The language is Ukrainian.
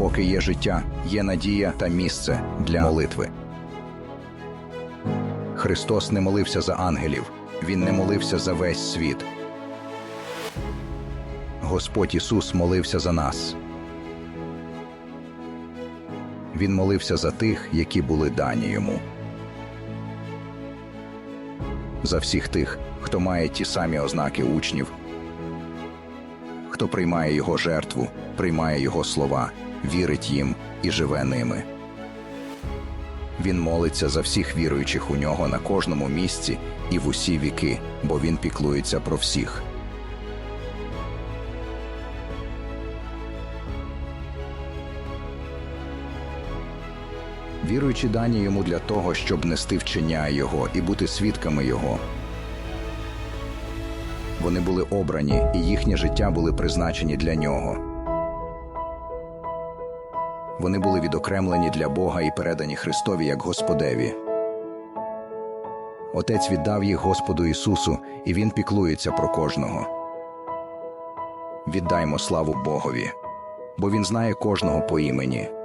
Поки є життя, є надія та місце для молитви. Христос не молився за ангелів, Він не молився за весь світ. Господь Ісус молився за нас. Він молився за тих, які були дані йому. За всіх тих, хто має ті самі ознаки учнів, хто приймає його жертву, приймає його слова, вірить їм і живе ними. Він молиться за всіх віруючих у нього на кожному місці і в усі віки, бо він піклується про всіх. Віруючі дані йому для того, щоб нести вчення його і бути свідками його. Вони були обрані, і їхнє життя були призначені для нього. Вони були відокремлені для Бога і передані Христові як Господеві. Отець віддав їх Господу Ісусу, і Він піклується про кожного. Віддаймо славу Богові, бо Він знає кожного по імені.